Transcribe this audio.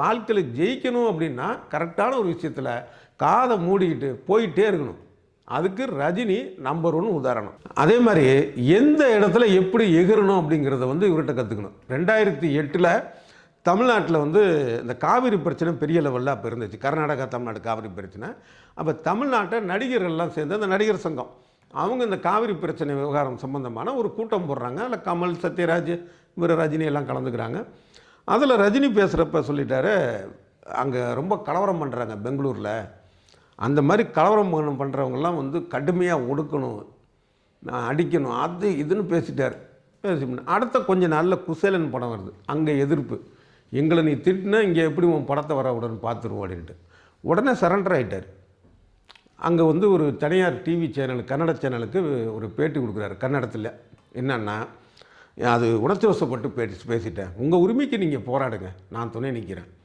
வாழ்க்கையில் ஜெயிக்கணும் அப்படின்னா கரெக்டான ஒரு விஷயத்தில் காதை மூடிக்கிட்டு போயிட்டே இருக்கணும். அதுக்கு ரஜினி நம்பர் ஒன் உதாரணம். அதே மாதிரி எந்த இடத்துல எப்படி எகிறணும் அப்படிங்கிறத வந்து இவர்கிட்ட கற்றுக்கணும் ரெண்டாயிரத்தி எட்டில் தமிழ்நாட்டில் வந்து இந்த காவிரி பிரச்சனை பெரிய லெவலில் அப்போ இருந்துச்சு. கர்நாடகா தமிழ்நாடு காவிரி பிரச்சனை. அப்போ தமிழ்நாட்டை நடிகர்கள்லாம் சேர்ந்து அந்த நடிகர் சங்கம் அவங்க இந்த காவிரி பிரச்சனை விவகாரம் சம்பந்தமான ஒரு கூட்டம் போடுறாங்க. அதில் கமல் சத்யராஜ் இவர் ரஜினி எல்லாம் கலந்துக்கிறாங்க. அதில் ரஜினி பேசுகிறப்ப சொல்லிட்டாரு அங்கே ரொம்ப கலவரம் பண்ணுறாங்க பெங்களூரில். அந்த மாதிரி கலவரம் பண்ணுறவங்கெல்லாம் வந்து கடுமையாக ஒடுக்கணும் நான் அடிக்கணும் அது இதுன்னு பேசிட்டார். பேசி அடுத்த கொஞ்ச நாளில் குசேலன் படம் வருது அங்கே எதிர்ப்பு. எங்களை நீ திட்டினா இங்கே எப்படி உன் படத்தை வர உடனே பார்த்துருவோம் அப்படின்ட்டு. உடனே சரண்டர் ஆகிட்டார் அங்கே வந்து ஒரு தனியார் டிவி சேனல் கன்னட சேனலுக்கு ஒரு பேட்டி கொடுக்குறாரு கன்னடத்தில். என்னன்னா அது உணர்ச்சி வசப்பட்டு பேசி பேசிட்டேன். உங்கள் உரிமைக்கு நீங்கள் போராடுங்க. நான் துணை நிற்கிறேன்